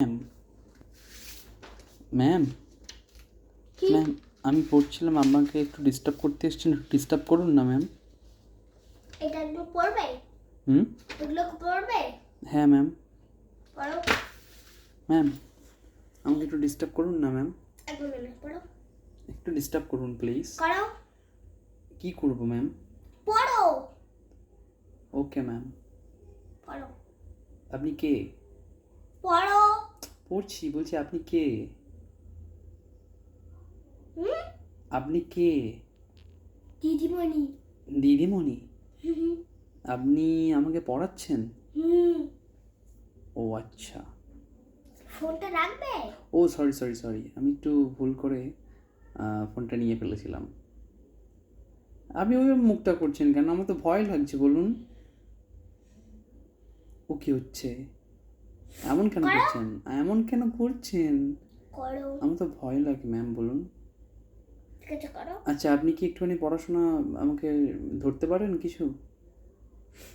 Ma'am ma'am ma'am আমি পড়ছিলাম আমাকে একটু ডিস্টার্ব করতে এসেছেন ডিস্টার্ব করুন না ম্যাম এটা একটু পড়বে? হুম? এগুলো পড়বে? হ্যাঁ ম্যাম পড়ো। ম্যাম আমাকে একটু ডিস্টার্ব করুন না ম্যাম পড়ো। একটু ডিস্টার্ব করুন প্লিজ করো। কি করব ম্যাম পড়ো। ওকে ম্যাম পড়ো। আপনি কে? পড়ো। পড়ছি বলছি আপনি কে? আপনি কে? দিদিমণি। দিদিমণি? আপনি আমাকে পড়াচ্ছেন? ও আচ্ছা। ফোনটা রাখবে? ও সরি সরি সরি আমি একটু ভুল করে ফোনটা নিয়ে ফেলেছিলাম। আপনি ওই মুখটা করছেন কেন? আমার তো ভয় লাগছে বলুন। ও কি হচ্ছে? এমন কেন করছেন? এমন কেন করছেন? করো। আমার তো ভয় লাগে ম্যাম বলুন। আচ্ছা আপনি কি একটুখানি পড়াশোনা আমাকে ধরতে পারেন কিছু?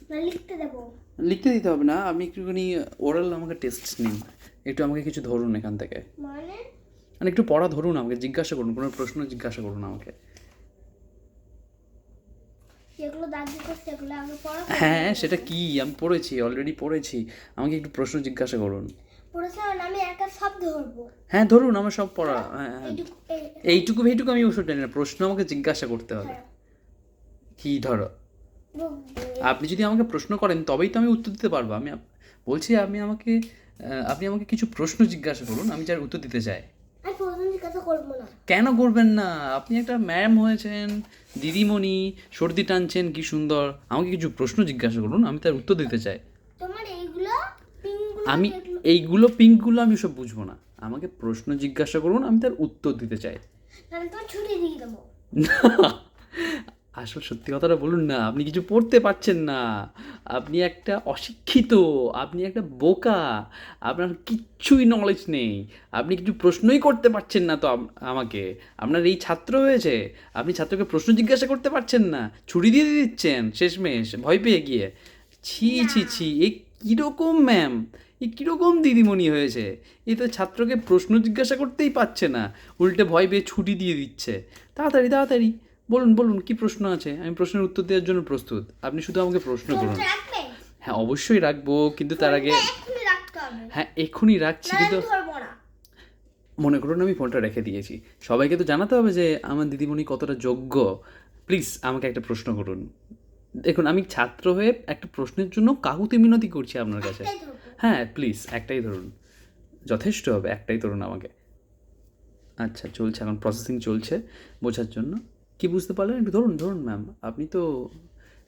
লিখতে দেবো। লিখতে দিতে হবে না আপনি একটুখানি ওরাল আমাকে টেস্ট নিন। একটু আমাকে কিছু ধরুন এখান থেকে। মানে? মানে একটু পড়া ধরুন আমাকে জিজ্ঞাসা করুন কোনো প্রশ্ন জিজ্ঞাসা করুন আমাকে। যেগুলো দাদি করছে সেগুলো আগে পড়ো হ্যাঁ সেটা কি? আমি পড়েছি অলরেডি পড়েছি। আমাকে একটু প্রশ্ন জিজ্ঞাসা করুন। পড়েছে আমি একা সব ধরবো। হ্যাঁ ধরুন আমার সব পড়া। হ্যাঁ হ্যাঁ এইটুকু এই- এইটুকু এইটুকু আমি ওষুধ জানি না। প্রশ্ন আমাকে জিজ্ঞাসা করতে হবে। কি ধরো? আপনি যদি আমাকে প্রশ্ন করেন তবেই তো আমি উত্তর দিতে পারব। আমি বলছি আপনি আমাকে আপনি আমাকে কিছু প্রশ্ন জিজ্ঞাসা করুন আমি যার উত্তর দিতে চাই। না। কেন করবেন না? আপনি একটা ম্যাম হয়েছেন দিদিমণি সর্দি টানছেন কি সুন্দর। আমাকে কিছু প্রশ্ন জিজ্ঞাসা করুন আমি তার উত্তর দিতে চাই। আমি এইগুলো পিঙ্কগুলো আমি সব বুঝব না। আমাকে প্রশ্ন জিজ্ঞাসা করুন আমি তার উত্তর দিতে চাই। তাহলে তোমার ছুটি দিয়ে দেবো আসল সত্যি কথাটা বলুন না আপনি কিছু পড়তে পারছেন না। আপনি একটা অশিক্ষিত আপনি একটা বোকা আপনার কিচ্ছুই নলেজ নেই। আপনি কিছু প্রশ্নই করতে পারছেন না তো আমাকে। আপনার এই ছাত্র হয়েছে আপনি ছাত্রকে প্রশ্ন জিজ্ঞাসা করতে পারছেন না ছুরি দিয়ে দিচ্ছেন শেষমেশ ভয় পেয়ে গিয়ে। ছি ছি ছি এ কীরকম ম্যাম এ কীরকম দিদিমণি হয়েছে? এ তো ছাত্রকে প্রশ্ন জিজ্ঞাসা করতেই পারছে না উল্টে ভয় পেয়ে ছুটি দিয়ে দিচ্ছে। তাড়াতাড়ি তাড়াতাড়ি। বলুন বলুন কি প্রশ্ন আছে? আমি প্রশ্নের উত্তর দেওয়ার জন্য প্রস্তুত। আপনি শুধু আমাকে প্রশ্ন করুন। হ্যাঁ অবশ্যই রাখব কিন্তু তার আগে হ্যাঁ এক্ষুনি রাখছি কিন্তু মনে করুন আমি ফোনটা রেখে দিয়েছি। সবাইকে তো জানাতে হবে যে আমার দিদিমণি কতটা যোগ্য। প্লিজ আমাকে একটা প্রশ্ন করুন। দেখুন আমি ছাত্র হয়ে একটা প্রশ্নের জন্য কাকুতি মিনতি করছি আপনার কাছে। হ্যাঁ প্লিজ একটাই ধরুন। যথেষ্ট হবে একটাই ধরুন আমাকে। আচ্ছা চলছে এখন প্রসেসিং চলছে বোঝার জন্য। কি বুঝতে পারলেন? একটু ধরুন ধরুন ম্যাম আপনি তো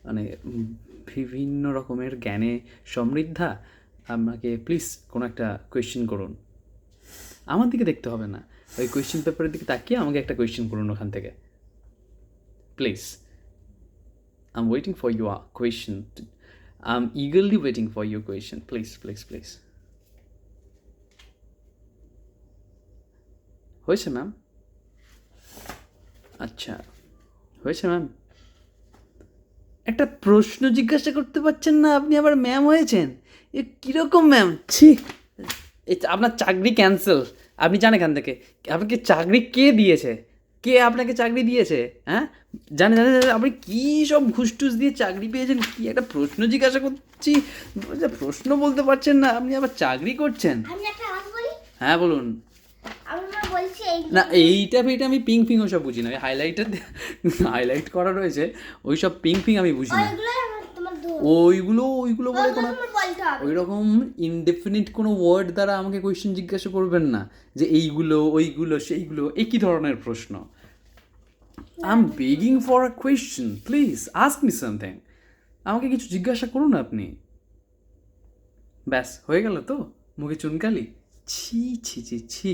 মানে বিভিন্ন রকমের জ্ঞানে সমৃদ্ধা, আপনাকে প্লিজ কোনো একটা কোয়েশ্চেন করুন। আমার দিকে দেখতে হবে না। ওই কোয়েশ্চেন পেপারের দিকে তাকিয়ে আমাকে একটা কোয়েশ্চেন করুন ওখান থেকে। Please I am waiting for your question I am eagerly waiting for your question. Please please please. হয়েছে ম্যাম আচ্ছা। হয়েছে ম্যাম একটা প্রশ্ন জিজ্ঞাসা করতে পারছেন না আপনি আবার ম্যাম হয়েছেন? এ কীরকম ম্যাম ছি! আপনার চাকরি ক্যান্সেল আপনি জানেন এখান থেকে। আপনাকে চাকরি কে দিয়েছে? কে আপনাকে চাকরি দিয়েছে? হ্যাঁ? জানেন জানেন জানেন, আপনি কী সব ঘুষ টুস দিয়ে চাকরি পেয়েছেন? কি একটা প্রশ্ন জিজ্ঞাসা করছি? প্রশ্ন বলতে পারছেন না আপনি আবার চাকরি করছেন? হ্যাঁ বলুন। না এইটা ফেটা আমি পিঙ্ক ফিং ওসব বুঝি না। ওই হাইলাইটার হাইলাইট করা রয়েছে ওই সব পিং ফিং আমি বুঝি না। ওইগুলো ওইগুলো বলে কোনো ওই রকম ইনডেফিনিট কোনো ওয়ার্ড দ্বারা আমাকে কোয়েশ্চেন জিজ্ঞাসা করবেন না যে এইগুলো ওইগুলো সেইগুলো একই ধরনের প্রশ্ন? I am begging for a question please ask me something আমাকে কিছু জিজ্ঞাসা করুন আপনি। ব্যাস হয়ে গেল তো মুখে চুনকালি। ছি ছি ছি ছি।